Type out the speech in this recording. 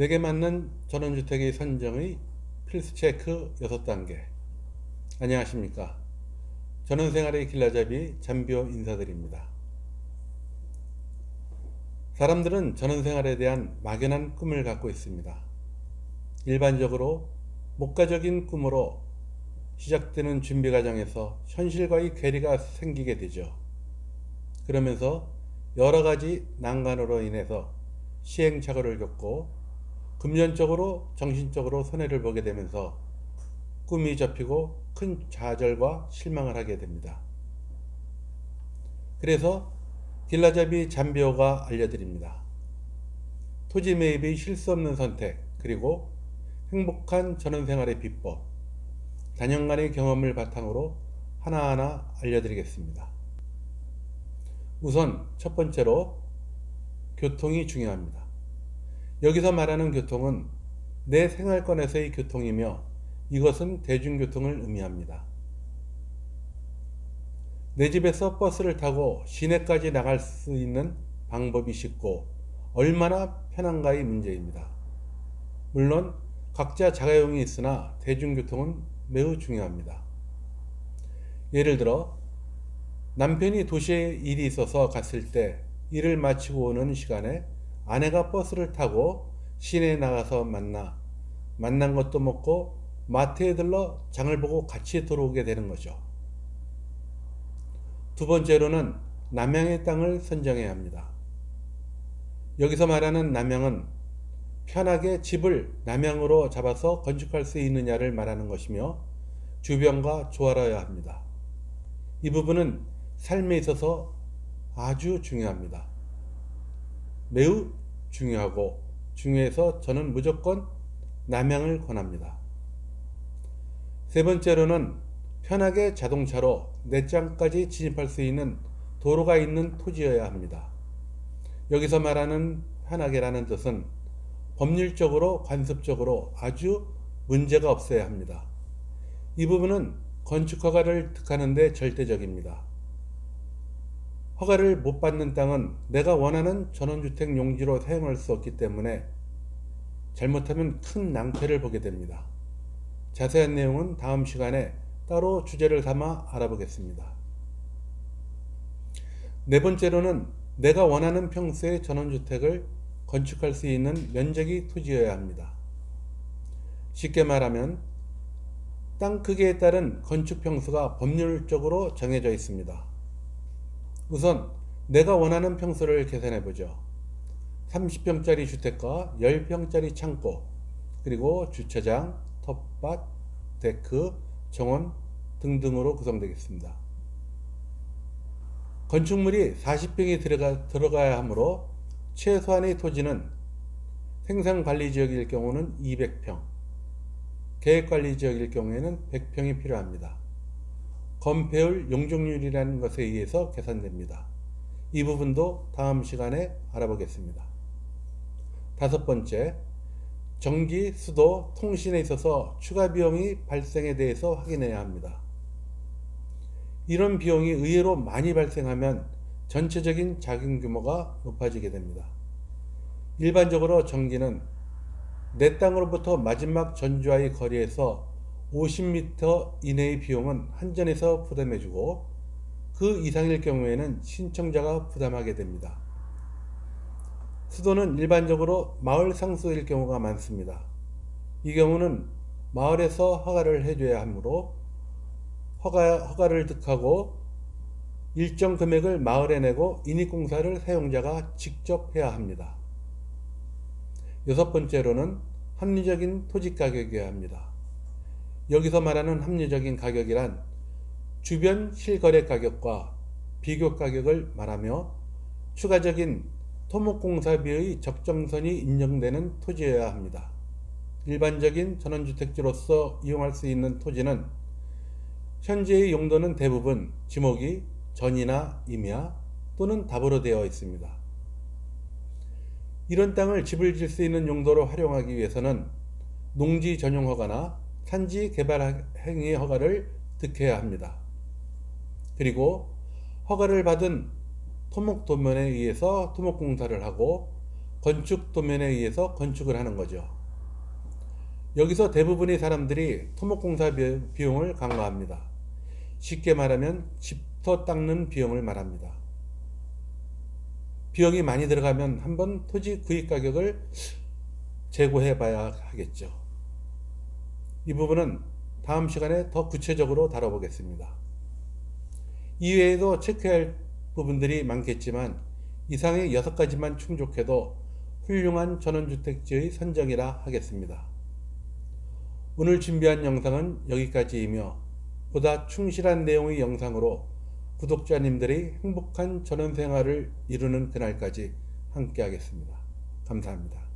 내게 맞는 전원주택의 선정의 필수 체크 6단계. 안녕하십니까. 전원생활의 길라잡이 잠비오 인사드립니다. 사람들은 전원생활에 대한 막연한 꿈을 갖고 있습니다. 일반적으로 목가적인 꿈으로 시작되는 준비 과정에서 현실과의 괴리가 생기게 되죠. 그러면서 여러 가지 난관으로 인해서 시행착오를 겪고 금전적으로 정신적으로 손해를 보게 되면서 꿈이 접히고 큰 좌절과 실망을 하게 됩니다. 그래서 길라잡이 잠비오가 알려드립니다. 토지 매입의 실수 없는 선택 그리고 행복한 전원생활의 비법 단연간의 경험을 바탕으로 하나하나 알려드리겠습니다. 우선 첫 번째로 교통이 중요합니다. 여기서 말하는 교통은 내 생활권에서의 교통이며 이것은 대중교통을 의미합니다. 내 집에서 버스를 타고 시내까지 나갈 수 있는 방법이 쉽고 얼마나 편한가의 문제입니다. 물론 각자 자가용이 있으나 대중교통은 매우 중요합니다. 예를 들어 남편이 도시에 일이 있어서 갔을 때 일을 마치고 오는 시간에 아내가 버스를 타고 시내에 나가서 만나 만난 것도 먹고 마트에 들러 장을 보고 같이 들어오게 되는 거죠. 두 번째로는 남양의 땅을 선정해야 합니다. 여기서 말하는 남양은 편하게 집을 남양으로 잡아서 건축할 수 있느냐를 말하는 것이며 주변과 조화라야 합니다. 이 부분은 삶에 있어서 아주 중요합니다. 매우 중요하고 중요해서 저는 무조건 남양을 권합니다. 세 번째로는 편하게 자동차로 내장까지 진입할 수 있는 도로가 있는 토지여야 합니다. 여기서 말하는 편하게라는 뜻은 법률적으로 관습적으로 아주 문제가 없어야 합니다. 이 부분은 건축 허가를 득하는데 절대적입니다. 허가를 못 받는 땅은 내가 원하는 전원주택 용지로 사용할 수 없기 때문에 잘못하면 큰 낭패를 보게 됩니다. 자세한 내용은 다음 시간에 따로 주제를 삼아 알아보겠습니다. 네 번째로는 내가 원하는 평수의 전원주택을 건축할 수 있는 면적이 토지여야 합니다. 쉽게 말하면 땅 크기에 따른 건축 평수가 법률적으로 정해져 있습니다. 우선 내가 원하는 평수를 계산해 보죠. 30평짜리 주택과 10평짜리 창고, 그리고 주차장, 텃밭, 데크, 정원 등등으로 구성되겠습니다. 건축물이 40평이 들어가, 들어가야 하므로 최소한의 토지는 생산관리지역일 경우는 200평, 계획관리지역일 경우에는 100평이 필요합니다. 건폐율 용적률이라는 것에 의해서 계산됩니다. 이 부분도 다음 시간에 알아보겠습니다. 다섯 번째, 전기, 수도, 통신에 있어서 추가 비용이 발생에 대해서 확인해야 합니다. 이런 비용이 의외로 많이 발생하면 전체적인 자금 규모가 높아지게 됩니다. 일반적으로 전기는 내 땅으로부터 마지막 전주와의 거리에서 50m 이내의 비용은 한전에서 부담해주고 그 이상일 경우에는 신청자가 부담하게 됩니다. 수도는 일반적으로 마을 상수일 경우가 많습니다. 이 경우는 마을에서 허가를 해줘야 하므로 허가, 허가를 득하고 일정 금액을 마을에 내고 인입공사를 사용자가 직접 해야 합니다. 여섯 번째로는 합리적인 토지 가격이어야 합니다. 여기서 말하는 합리적인 가격이란 주변 실거래 가격과 비교 가격을 말하며 추가적인 토목공사비의 적정선이 인정되는 토지여야 합니다. 일반적인 전원주택지로서 이용할 수 있는 토지는 현재의 용도는 대부분 지목이 전이나 임야 또는 답으로 되어 있습니다. 이런 땅을 집을 질 수 있는 용도로 활용하기 위해서는 농지 전용 허가나 산지 개발 행위 허가를 득해야 합니다. 그리고 허가를 받은 토목 도면에 의해서 토목 공사를 하고 건축 도면에 의해서 건축을 하는 거죠. 여기서 대부분의 사람들이 토목 공사 비- 비용을 간과합니다. 쉽게 말하면 집터 닦는 비용을 말합니다. 비용이 많이 들어가면 한번 토지 구입 가격을 재고해 봐야 하겠죠. 이 부분은 다음 시간에 더 구체적으로 다뤄보겠습니다. 이외에도 체크해야 할 부분들이 많겠지만 이상의 여섯 가지만 충족해도 훌륭한 전원주택지의 선정이라 하겠습니다. 오늘 준비한 영상은 여기까지이며 보다 충실한 내용의 영상으로 구독자님들의 행복한 전원 생활을 이루는 그날까지 함께 하겠습니다. 감사합니다.